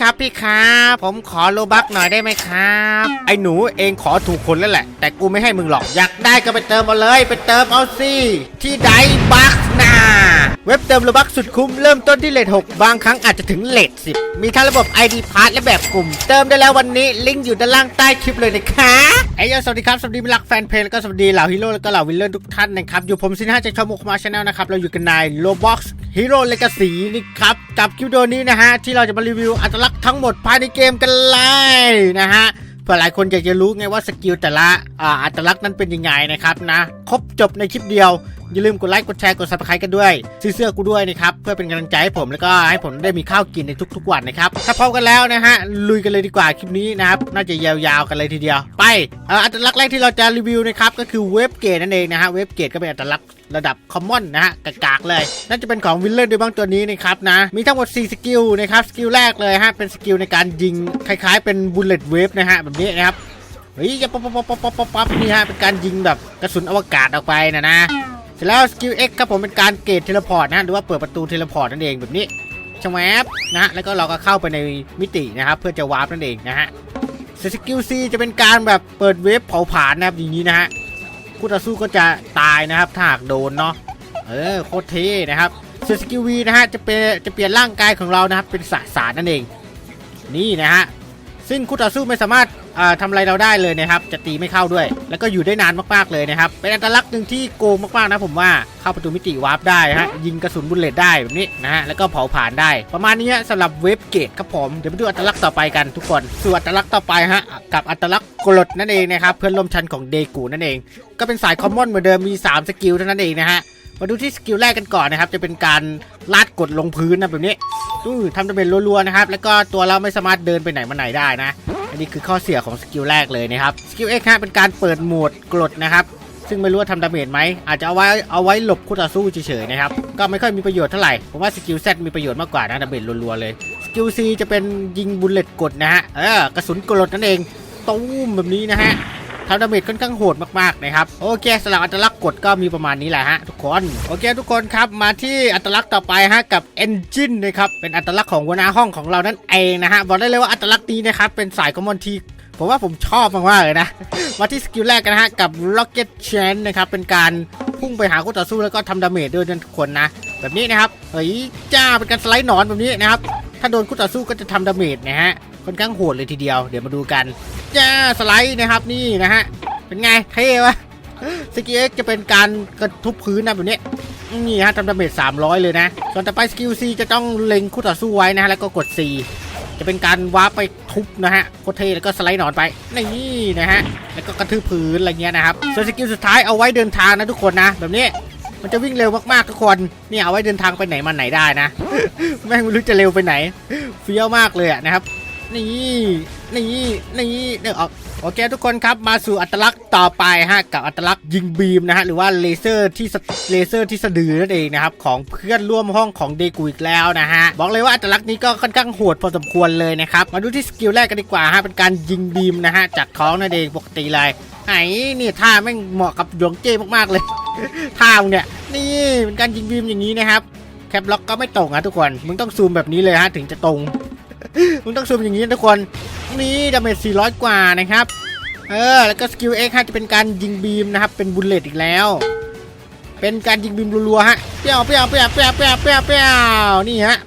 ครับพี่ครับผมขอโลบักหน่อยได้ไหมครับ ไอ้หนูเองขอถูกคนแล้วแหละ แต่กูไม่ให้มึงหรอก อยากได้ก็ไปเติมเอาเลย ไปเติมเอาสิที่ไดบัก เว็บเติมโลบักสุดคุ้มเริ่มต้นที่เลท6บางครั้งอาจจะถึงเลท10 มีทั้งระบบ ID p a s s และแบบกลุ่ม เติมได้แล้ววันนี้ลิงก์อยู่ด้านล่างใต้คลิปเลยนะคะไอ้ยสวัสดีครับ สวัสดีมิตรรักแฟนเพลงแล้วก็สวัสดีเหล่าฮีโร่แล้วก็เหล่าวิลเลนทุกท่านนะครับ อยู่ผมซินห้าจากช่องมุกมาชาแนลนะครับ เราอยู่กันในโลบ็อกฮีโร่เลกาสีนี่ครับ กับคลิปวิดีโอนี้นะฮะ ที่เราจะมารีวิวอัตลักษณ์ทั้งหมดภายในเกมกันเลยนะฮะเพื่อหลายคนอยากจะรู้ไงว่าสกิลแต่ละอ่าอัตลักษณ์นั้นเป็นยังไงนะครับนะ ครบจบในคลิปเดียว อย่าลืมกดไลค์กดแชร์กดซับสไครต์กันด้วยซื้อเสื้อกูด้วยนะครับเพื่อเป็นกำลังใจให้ผมแล้วก็ให้ผมได้มีข้าวกินในทุก ๆ วันนะครับถ้าพร้อมกันแล้วนะฮะลุยกันเลยดีกว่าคลิปนี้นะครับน่าจะยาวๆกันเลยทีเดียว ไปอัตลักษณ์แรกที่เราจะรีวิวนะครับก็คือเวฟเกตนั่นเองนะฮะเวฟเกตก็เป็นอัตลักษณ์ระดับคอมมอนนะฮะกากๆเลย น่าจะเป็นของวิลเลอร์ด้วยบ้างตัวนี้นะครับนะมีทั้งหมด 4 สกิลนะครับสกิลแรกเลยฮะเป็นสกิลในการยิงคล้ายๆ เป็นบุลเลตเวฟนะฮะแบบนี้นะครับเฮ้ยป๊อปป๊อปป๊อปป๊อปป๊อปนี่ฮะเป็นการยิงแบบกระสุนอวกาศออกไปนะนะ เสร็จแล้วสกิล X ครับผมเป็นการเกตเทเลพอร์ตนะหรือว่าเปิดประตูเทเลพอร์ตนั่นเองแบบนี้ชะแวบนะฮะแล้วก็เราก็เข้าไปในมิตินะครับเพื่อจะวาร์ปนั่นเองนะฮะสสกิล C จะเป็นการแบบเปิดเวฟเผาผลาญนะครับอย่างนี้นะฮะคู่ต่อสู้ก็จะตายนะครับถ้าหากโดนเนาะเออโคตรเท่นะครับส่วนสกิล V นะฮะจะเป็นจะเปลี่ยนร่างกายของเรานะครับเป็นสสารนั่นเอง นี่นะฮะ ซึ่งคู่ต่อสู้ไม่สามารถทำอะไรเราได้เลยนะครับ จะตีไม่เข้าด้วย แล้วก็อยู่ได้นานมากๆเลยนะครับ เป็นอัตลักษณ์หนึ่งที่โกงมากๆนะผมว่าเข้าประตูมิติวาร์ปได้ฮะยิงกระสุนบุลเลตได้แบบนี้นะฮะแล้วก็เผาผ่านได้ ประมาณนี้ฮะสำหรับเวฟเกตครับผมเดี๋ยวมาดูอัตลักษณ์ต่อไปกันทุกคนส่วนอัตลักษณ์ต่อไปฮะกับอัตลักษณ์กรดนั่นเองนะครับเพื่อนร่วมชั้นของเดกูนั่นเอง ก็เป็นสายคอมมอนเหมือนเดิมมี 3 สกิลเท่านั้นเองนะฮะ มาดูที่สกิลแรกกันก่อนนะครับ จะเป็นการลาดกดลงพื้นนะแบบนี้อู้ทำดาเมจรัวๆนะครับ แล้วก็ตัวเราไม่สามารถเดินไปไหนมาไหนได้นะ อันนี้คือข้อเสียของสกิลแรกเลยนะครับ สกิล X ฮะเป็นการเปิดโหมดกรดนะครับ ซึ่งไม่รู้ว่าทำดาเมจไหม อาจจะเอาไว้เอาไว้หลบคู่ต่อสู้เฉยๆนะครับ ก็ไม่ค่อยมีประโยชน์เท่าไหร่ ผมว่าสกิล Z มีประโยชน์มากกว่านะดาเมจรัวๆเลย สกิล C จะเป็นยิงบุลเลตกดนะฮะ เออกระสุนกรดนั่นเองตูมแบบนี้นะฮะ ทำดาเมจค่อนข้างโหดมากๆนะครับโอเคสำหรับอัตลักษณ์กดก็มีประมาณนี้แหละฮะทุกคนโอเคทุกคนครับมาที่อัตลักษณ์ต่อไปฮะกับ Engine นะครับเป็นอัตลักษณ์ของหัวหน้าห้องของเรานั่นเองนะฮะบอกได้เลยว่าอัตลักษณ์นี้นะครับเป็นสายคอมมอนทีผมว่าผมชอบมากๆเลยนะ มาที่สกิลแรกกันนะฮะกับ Rocket Chain นะครับเป็นการพุ่งไปหาคู่ต่อสู้แล้วก็ทำดาเมจด้วยทุกคนนะ แบบนี้นะครับเฮ้ยจ้าเป็นการสไลด์หนอนแบบนี้นะครับ ถ้าโดนคู่ต่อสู้ก็จะทำดาเมจนะฮะค่อนข้างโหดเลยทีเดียว เดี๋ยวมาดูกัน จ้าสไลด์นะครับนี่นะฮะ เป็นไงเท่ปะสกิลเอ็กจะเป็นการกระทุบพื้นนะแบบนี้ นี่ฮะทำดาเมจ300 เลยนะ ส่วนต่อไปสกิล C จะต้องเล็งคู่ต่อสู้ไว้นะฮะแล้วก็กด C จะเป็นการวาร์ปไปทุบนะฮะโคตรเท่แล้วก็สไลด์หนอนไปนี่นะฮะแล้วก็กระทืบพื้นอะไรเงี้ยนะครับส่วนสกิลสุดท้ายเอาไว้เดินทางนะทุกคนนะ แบบนี้ มันจะวิ่งเร็วมากๆทุกคนเนี่ยเอาไว้เดินทางไปไหนมาไหนได้นะ แม่งไม่รู้จะเร็วไปไหนเฟี้ยวมากเลยอะนะครับ นี่นี่นี่เดี๋ยเอาโอเคทุกคนครับมาสู่อัตลักษณ์ต่อไปฮะกับอัตลักษณ์ยิงบีมนะฮะหรือว่าเลเซอร์ที่เลเซอร์ที่สะดือนั่นเองนะครับของเพื่อนร่วมห้องของเดกูอีกแล้วนะฮะบอกเลยว่าอัตลักษณ์นี้ก็ค่อนข้างโหดพอสมควรเลยนะครับมาดูที่สกิลแรกกันดีกว่าฮะเป็นการยิงบีมนะฮะจากท้องนั่นเองปกติเลย ไอ้นี่ท่าแม่งเหมาะกับหยวงเจ้มากๆเลย ท่ามึงเนี่ย นี่เป็นการยิงบีมอย่างนี้นะครับ แคปล็อกก็ไม่ตรงนะทุกคน มึงต้องซูมแบบนี้เลยฮะถึงจะตรง มึงต้องซูมอย่างนี้ทุกคน นี่ดาเมจ400 กว่านะครับ เออ แล้วก็สกิล X ฮะจะเป็นการยิงบีมนะครับ เป็นบุลเลตอีกแล้ว เป็นการยิงบีมรัวๆฮะ เปี้ยวเปี้ยวเปี้ยวเปี้ยวเปี้ยวเปี้ยวเปี้ยวนี่ฮะ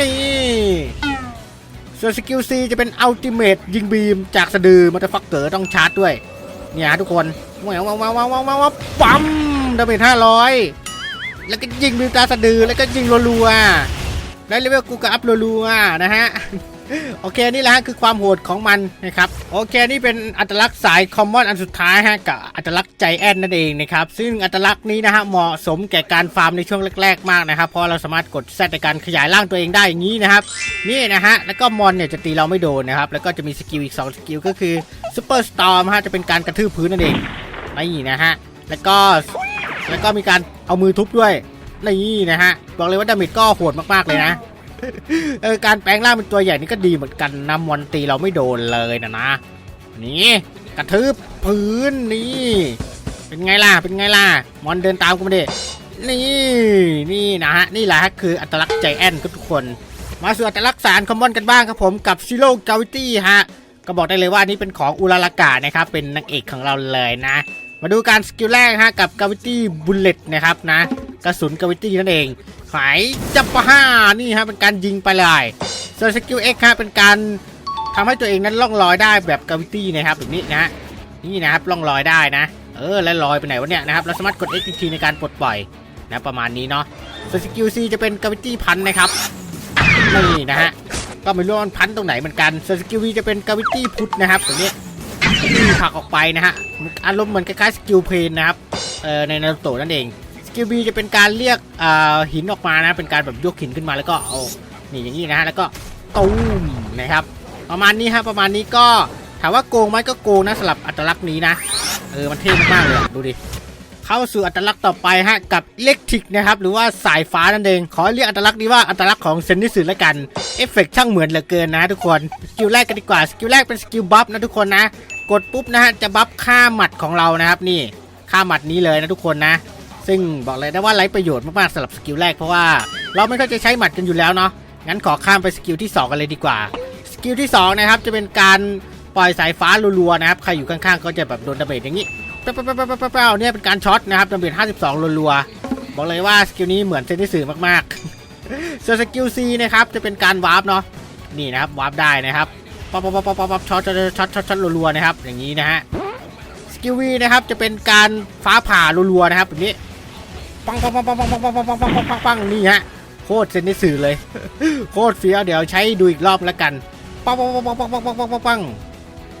นี่ส่วนสกิล C จะเป็นอัลติเมทยิงบีมจากสะดือมัตฟักเกอร์ต้องชาร์จด้วย เนี่ยฮะทุกคนว้าวว้าวว้าวว้าวว้าวว้าวปั๊มดาเมจ500แล้วก็ยิงบิวตาสะดือแล้วก็ยิงรัวๆได้เลเวลกูก็อัพรัวๆนะฮะ โอเคนี่แหละคือความโหดของมันนะครับโอเคนี่เป็นอัตลักษณ์สายคอมมอนอันสุดท้ายฮะกับอัตลักษณ์ใจแอนนั่นเองนะครับซึ่งอัตลักษณ์นี้นะฮะเหมาะสมแก่การฟาร์มในช่วงแรก ๆ มากนะครับเพราะเราสามารถกดแซดในการขยายร่างตัวเองได้อย่างนี้นะครับนี่นะฮะแล้วก็มอนเนี่ยจะตีเราไม่โดนนะครับแล้วก็จะมีสกิลอีก 2 สกิลก็คือซูเปอร์สตอร์มฮะจะเป็นการกระทืบพื้นนั่นเองนี่นะฮะแล้วก็แล้วก็มีการเอามือทุบด้วยนี่นะฮะบอกเลยว่าดาเมจก็โหดมากๆเลยนะ เออการแปลงร่างเป็นตัวใหญ่นี่ก็ดีเหมือนกันนะมอนตีเราไม่โดนเลยนะนะ นี่กระทืบพื้นนี่ เป็นไงล่ะ เป็นไงล่ะ มอนเดินตามกูมาดิ นี่ นี่นะฮะ นี่แหละฮะคืออัตลักษณ์ใจแอนก็ทุกคน มาสู่อัตลักษณ์สารคอมมอนกันบ้างครับผมกับซิโร่กาวิตี้ฮะ ก็บอกได้เลยว่านี้เป็นของอุลารากานะครับ เป็นนางเอกของเราเลยนะ มาดูการสกิลแรกฮะกับกาวิตี้บุลเลตนะครับนะ กระสุนกาวิตี้นั่นเอง หายจับปะห้านี่ฮะเป็นการยิงไปเลยส่วนสกิลเอ็กฮะเป็นการทำให้ตัวเองนั้นล่องลอยได้แบบกาวิตี้นะครับแบบนี้นะฮะนี่นะครับล่องลอยได้นะ เออแล้วลอยไปไหนวะเนี่ยนะครับเราสามารถกด X อีกทีในการปลดปล่อยนะประมาณนี้เนาะส่วนสกิล C จะเป็นกาวิตี้พันนะครับนี่นะฮะก็ไม่รู้ว่ามันพันตรงไหนเหมือนกันส่วนสกิลวีจะเป็นกาวิตี้พุทนะครับตรงนี้ที่ผักออกไปนะฮะอารมณ์เหมือนคล้ายๆสกิลเพนนะครับเออในนารูโตะนั่นเอง กิลบีจะเป็นการเรียกหินออกมานะ เป็นการแบบยกหินขึ้นมาแล้วก็เอานี่อย่างนี้นะฮะแล้วก็ตูมนะครับ ประมาณนี้ฮะประมาณนี้ก็ถามว่าโกงไหมก็โกงนะสำหรับอัตลักษณ์นี้นะเออมันเท่มากเลยดูดิเข้าสู่อัตลักษณ์ต่อไปฮะกับอิเล็กทริกนะครับหรือว่าสายฟ้านั่นเองขอเรียกอัตลักษณ์นี้ว่าอัตลักษณ์ของเซนนิสึละกันเอฟเฟกต์ช่างเหมือนเหลือเกินนะทุกคนสกิลแรกกันดีกว่าสกิลแรกเป็นสกิลบัฟนะทุกคนนะ กดปุ๊บนะฮะจะบัฟค่าหมัดของเรานะครับนี่ค่าหมัดนี้เลยนะทุกคนนะ ซึ่งบอกเลยนะว่าไร้ประโยชน์มากๆสำหรับสกิลแรกเพราะว่า เราไม่ค่อยจะใช้หมัดกันอยู่แล้วเนาะงั้นขอข้ามไปสกิลที่สองกันเลยดีกว่า สกิลที่สองนะครับ จะเป็นการปล่อยสายฟ้ารัวๆนะครับ ใครอยู่ข้างๆ ก็จะแบบโดนดาเมจอย่างนี้เป้าเป้าเป้าเป้าเป้าเนี่ยเป็นการช็อตนะครับดาเมจ52รัวๆบอกเลยว่าสกิลนี้เหมือนเซนติสื่อมากๆส่วนสกิล C นะครับจะเป็นการวาร์ปเนาะนี่นะครับวาร์ปได้นะครับป๊อปป๊อปป๊อปป๊อปช็อตช็อตช็อตช็อตช็อตรัวๆนะครับอย่างนี้นะฮะสกิล V นะครับจะเป็นการฟ้าผ่ารัวๆนะครับแบบนี้ ปังปังปังปังปังปังปังปังปังปังปังปังปังนี่ฮะโคตรเซนติสื่อเลย โคตรเฟี้ยวเดี๋ยวใช้ดูอีกรอบแล้วกันปังปังปังปังปังปังปังปังปังปัง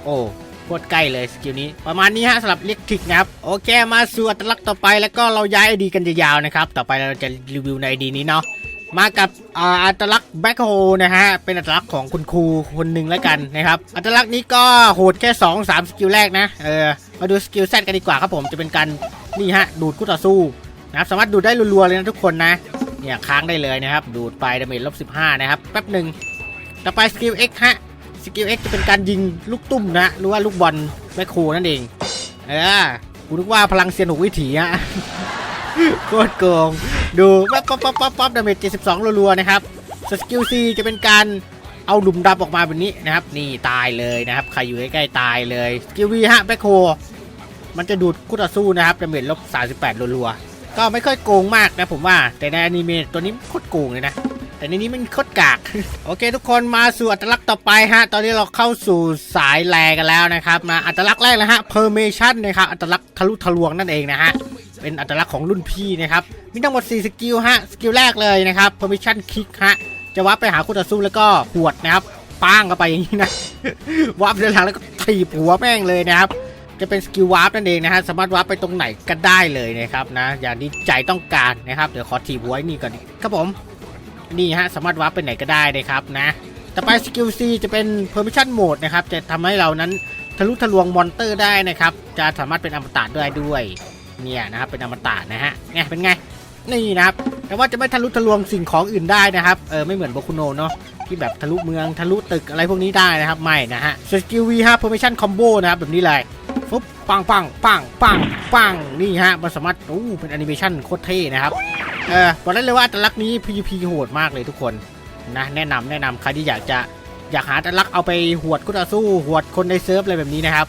โอ้โคตรใกล้เลยสกิลนี้ ประมาณนี้ฮะสำหรับเล็กทริกนะครับโอเคมาสู่อัตลักษณ์ต่อไปแล้วก็เราย้ายดีกันยาวๆนะครับต่อไปเราจะรีวิวในดีนี้เนาะมากับอัตลักษณ์แบ็คโฮนะฮะ เป็นอัตลักษณ์ของคุณครูคนหนึ่งแล้วกันนะครับ อัตลักษณ์นี้ก็โหดแค่ 2 3 สกิลแรกนะ เออ มาดูสกิลแซดกันดีกว่าครับผม จะเป็นการนี่ฮะ ดูดคู่ต่อสู้ นะครับสามารถดูดได้รัวๆเลยนะทุกคนนะเนี่ยค้างได้เลยนะครับ ดูดไปดาเมจลบ15 นะครับ แป๊บหนึ่งต่อไปสกิล X ฮะสกิล X จะเป็นการยิงลูกตุ้มนะ หรือว่าลูกบอลแมคโครนั่นเอง เออกูนึกว่าพลังเซียนหกวิถีอะโคตรโกง ดูปั๊บปั๊บปั๊บปั๊บปั๊บดาเมจ72รัวๆนะครับสกิล C จะเป็นการเอาหลุมดำออกมาแบบนี้นะครับ นี่ตายเลยนะครับ ใครอยู่ใกล้ๆตายเลยสกิล V ฮะแมคโครมันจะดูดคู่ต่อสู้นะครับดาเมจลบ38รัวๆ ก็ไม่ค่อยโกงมากนะผมว่า แต่ในอนิเมะตัวนี้โคตรโกงเลยนะ แต่ในนี้มันโคตรกาก โอเค ทุกคนมาสู่อัตลักษณ์ต่อไปฮะ ตอนนี้เราเข้าสู่สายแลกันแล้วนะครับมาอัตลักษณ์แรกเลยฮะ permission นะครับอัตลักษณ์ทะลุทะลวงนั่นเองนะฮะเป็นอัตลักษณ์ของรุ่นพี่นะครับ มีทั้งหมด 4 สกิลฮะ สกิลแรกเลยนะครับ permission kick ฮะ จะวับไปหาคู่ต่อสู้แล้วก็หวดนะครับป้างเข้าไปอย่างนี้นะ วับเดินหลังแล้วก็ถีบหัวแม่งเลยนะครับ จะเป็นสกิลวาร์ปนั่นเองนะฮะสามารถวาร์ปไปตรงไหนก็ได้เลยนะครับนะอย่างที่ใจต้องการนะครับเดี๋ยวขอถีบหัวไอ้นี่ก่อนครับผมนี่ฮะสามารถวาร์ปไปไหนก็ได้นะครับนะต่อไปสกิล C จะเป็น Permission Mode นะครับจะทำให้เรานั้นทะลุทะลวงมอนเตอร์ได้นะครับจะสามารถเป็นอมตะได้ด้วยเนี่ยนะครับเป็นอมตะนะฮะไงเป็นไงนี่นะครับแต่ว่าจะไม่ทะลุทะลวงสิ่งของอื่นได้นะครับเออไม่เหมือนโบคุโนเนาะที่แบบทะลุเมืองทะลุตึกอะไรพวกนี้ได้นะครับไม่นะฮะสกิล V ฮะ Permission Combo นะครับแบบนี้เลย ปังปังปังปังปังนี่ฮะมันสามารถอู้เป็นแอนิเมชันโคตรเท่นะครับเออบอกได้เลยว่าอัตลักษณ์นี้ PVP โหดมากเลยทุกคนนะแนะนำแนะนำใครที่อยากจะอยากหาอัตลักษณ์เอาไปหวดคู่ต่อสู้หวดคนในเซิร์ฟอะไรแบบนี้นะครับ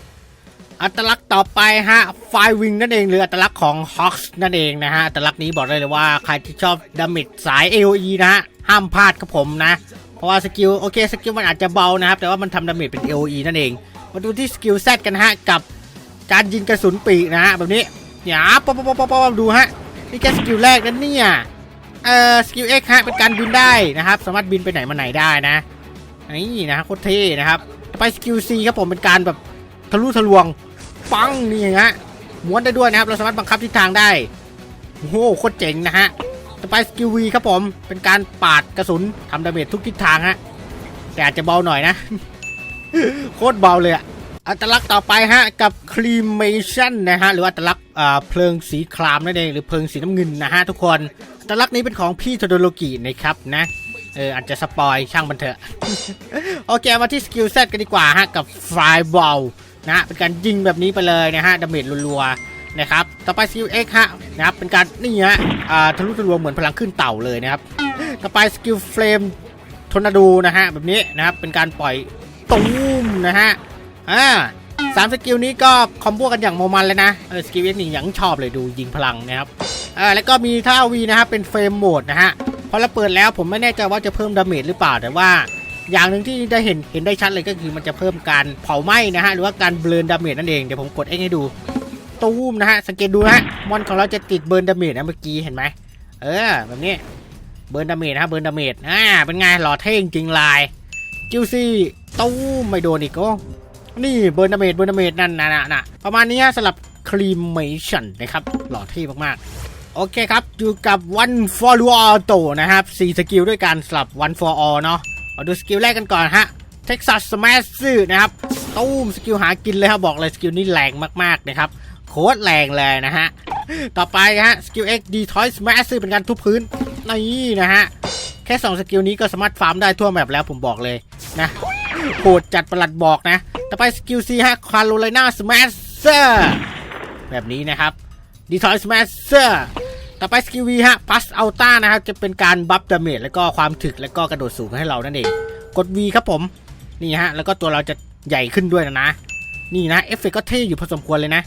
อัตลักษณ์ต่อไปฮะไฟวิงนั่นเองหรืออัตลักษณ์ของฮอกส์นั่นเองนะฮะอัตลักษณ์นี้บอกได้เลยว่าใครที่ชอบดาเมจสาย AOE นะฮะห้ามพลาดครับผมนะ เพราะว่าสกิลโอเคสกิลมันอาจจะเบานะครับ แต่ว่ามันทำดาเมจเป็น AOE นั่นเองมาดูที่สกิล Z กันฮะกับ การยิงกระสุนปีกนะฮะแบบนี้อย่าป๊อปป๊อปป๊อปป๊อปดูฮะนี่แค่สกิลแรกนั่นเนี่ยเอ่อสกิล X ฮะเป็นการบินได้นะครับ สามารถบินไปไหนมาไหนได้นะนี่นะโคตรเท่นะครับต่อไปสกิล C ครับผมเป็นการแบบทะลุทะลวงปังนี่ฮะม้วนได้ด้วยนะครับ เราสามารถบังคับทิศทางได้โอ้โหโคตรเจ๋งนะฮะต่อไปสกิล V ครับผมเป็นการปาดกระสุนทำดาเมจทุกทิศทางฮะแต่อาจจะเบาหน่อยนะ โคตรเบาเลยอะ อัตลักษณ์ต่อไปฮะกับ cremation นะฮะหรืออัตลักษณ์เพลิงสีครามนั่นเองหรือเพลิงสีน้ำเงินนะฮะทุกคนอัตลักษณ์นี้เป็นของพี่โทโดโลกินะครับนะเอออาจจะสปอยช่างมันเถอะ โอเคมาที่สกิลเซตกันดีกว่าฮะกับไฟบอลนะเป็นการยิงแบบนี้ไปเลยนะฮะดาเมจรัวๆนะครับต่อไปสกิล X ฮะนะครับเป็นการนี่ฮะอ่าทะลุทะลวงเหมือนพลังขึ้นเต่าเลยนะครับต่อไปสกิลเฟลมทอร์นาโดนะฮะแบบนี้นะครับเป็นการปล่อยตูมนะฮะ อ่าสามสกิลนี้ก็คอมโบกันอย่างโมมันเลยนะเออสกิลนี้ยังชอบเลยดูยิงพลังนะครับอ่าแล้วก็มีท่าวีนะครับเป็นเฟรมโหมดนะฮะพอเราเปิดแล้วผมไม่แน่ใจว่าจะเพิ่มดาเมจหรือเปล่าแต่ว่า อย่างหนึ่งที่ได้เห็นเห็นได้ชัดเลยก็คือมันจะเพิ่มการเผาไหม้นะฮะหรือว่าการเบลนดาเมจนั่นเองเดี๋ยวผมกดเอ็กให้ดูตูมนะฮะสังเกตดูนะฮะมอนของเราจะติดเบิร์นดาเมจนะเมื่อกี้เห็นไหมเออแบบนี้เบิร์นดาเมจนะเบิร์นดาเมจอ่าเป็นไงหล่อเท่งจริงลายจิวซี่ตูมไม่โดนอีกก็ นี่เบิร์นาเมจเบิร์นาเมจนั่นนะนะนะประมาณนี้สำหรับครีมเมชั่นนะครับหล่อเท่มากๆ โอเคครับอยู่กับ One for All โตนะครับ4สกิลด้วยกันสำหรับ One for All เนาะมาดูสกิลแรกกันก่อนฮะ Texas Smash นะครับตู้มสกิลหากินเลยครับบอกเลยสกิลนี้แรงมากๆนะครับโคตรแรงเลยนะฮะ ต่อไปฮะสกิล X Detroit Smash เป็นการทุบพื้นนี่นะฮะ แค่ 2 สกิลนี้ก็สามารถฟาร์มได้ทั่วแมปแล้วผมบอกเลยนะ โหดจัดประหลัดบอกนะ ต่อไปสกิล C ฮะ Carolina Smasher แบบนี้นะครับ Detroit Smasher ต่อไปสกิล V ฮะ Pass Alta นะครับจะเป็นการบัฟดาเมจแล้วก็ความถึกแล้วก็กระโดดสูงให้เรานั่นเอง กด V ครับผม นี่ฮะ แล้วก็ตัวเราจะใหญ่ขึ้นด้วยนะนะ นี่นะเอฟเฟกต์ก็เท่อยู่พอสมควรเลยนะ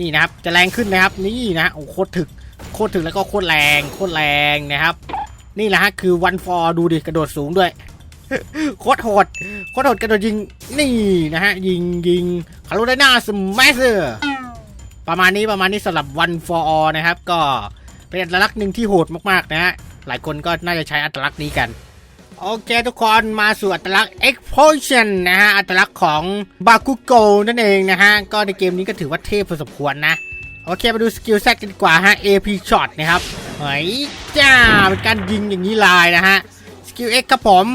นี่นะครับ จะแรงขึ้นนะครับ นี่นะโอ้โคตรถึก โคตรถึกแล้วก็โคตรแรง โคตรแรงนะครับ นี่แหละฮะคือวันฟอร์ดูดิกระโดดสูงด้วย โคตรโหดโคตรโหดกระโดดยิงนี่นะฮะ ยิงยิงคาร์โรไลนาสมัชเซอร์ประมาณนี้ประมาณนี้สำหรับ One for All นะครับ ก็เป็นอัตลักษณ์หนึ่งที่โหดมากๆนะฮะ หลายคนก็น่าจะใช้อัตลักษณ์นี้กัน โอเคทุกคนมาสู่อัตลักษณ์ Explosion นะฮะ อัตลักษณ์ของบาคุโกนั่นเองนะฮะ ก็ในเกมนี้ก็ถือว่าเทพพอสมควรนะ โอเคมาดูสกิลแซกันดีกว่าฮะ AP Shot นะครับเฮ้ยจ้าเป็นการยิงอย่างนี้ลายนะฮะสกิล X ครับผม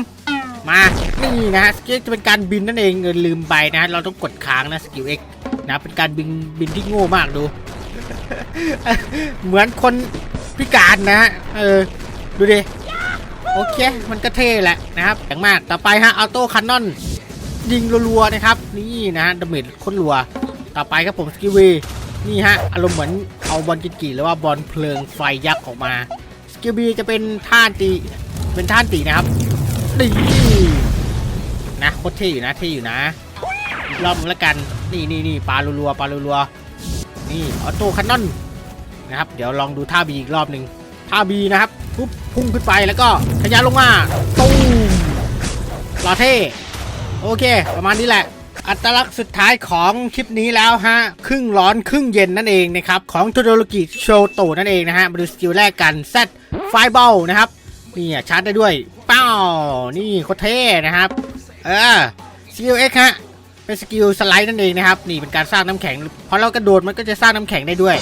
มานี่นะฮะสกิลจะเป็นการบินนั่นเองเออลืมไปนะฮะเราต้องกดค้างนะสกิล X นะเป็นการบินบินที่โง่มากดู เหมือนคนพิการนะฮะเออดูดิโอเค มันก็เท่แหละนะครับอย่างมากต่อไปฮะออโต้คันนอนยิงรัวๆนะครับ นี่นะฮะดาเมจโคนรัว ต่อไปครับผมสกิลวีนี่ฮะอารมณ์เหมือนเอาบอลกิกิหรือว่าบอลเพลิงไฟยักษ์ออกมาสกิลบีจะเป็นท่านตีเป็นท่านตีนะครับนี่ นะโคตรเท่อยู่นะเท่อยู่นะอีกรอบนึงแล้วกันนี่นี่นี่ปลารัวๆปลารัวๆนี่ออโต้คันนอนนะครับ เดี๋ยวลองดูท่าบีอีกรอบหนึ่งท่าบีนะครับปุ๊บพุ่งขึ้นไปแล้วก็ทะยานลงมาตูมล่อเท่โอเค ประมาณนี้แหละ อัตลักษณ์สุดท้ายของคลิปนี้แล้วฮะ ครึ่งร้อนครึ่งเย็นนั่นเองนะครับ ของโทโดโรกิโชโตนั่นเองนะฮะ มาดูสกิลแรกกันเซตไฟเบลนะครับนี่อะชาร์จได้ด้วย เป้า นี่โคตรเท่นะครับ เออสกิลเอ็กฮะเป็นสกิลสไลด์นั่นเองนะครับนี่เป็นการสร้างน้ำแข็งพอเรากระโดดมันก็จะสร้างน้ำแข็งได้ด้วย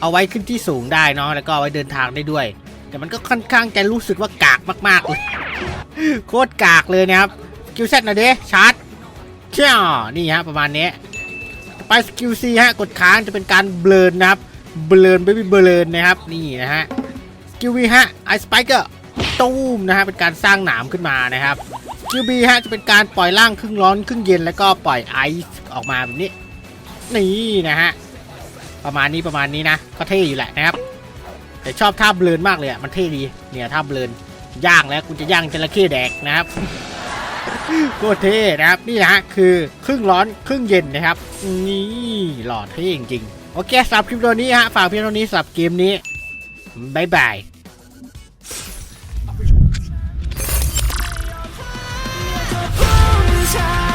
เอาไว้ขึ้นที่สูงได้เนาะแล้วก็เอาไว้เดินทางได้ด้วย แต่มันก็ค่อนข้างจะรู้สึกว่ากากมากๆเลยโคตรกากเลยนะครับสกิลเซตหน่อยเด้ชาร์จเช่านี่ฮะประมาณนี้ไปสกิลซีฮะกดค้างจะเป็นการเบลนนะครับ เบลนเบบี้เบลนนะครับนี่นะฮะสกิลวีฮะไอสไปเกอร์ตูมนะฮะเป็นการสร้างหนามขึ้นมานะครับ สกิลบีฮะจะเป็นการปล่อยร่างครึ่งร้อนครึ่งเย็นแล้วก็ปล่อยไอซ์ออกมาแบบนี้ นี่นะฮะ ประมาณนี้ประมาณนี้นะ ก็เท่อยู่แหละนะครับ แต่ชอบท่าเบลนมากเลยอะมันเท่ดีเนี่ยท่าเบลนย่างแล้วกูจะย่างจระเข้แดกนะครับโคตรเท่นะครับนี่นะฮะคือครึ่งร้อนครึ่งเย็นนะครับ นี่หล่อเท่จริงๆโอเคสำหรับคลิปตัวนี้ฮะฝากเพียงเท่านี้สำหรับเกมนี้บายบาย ผู้ชาย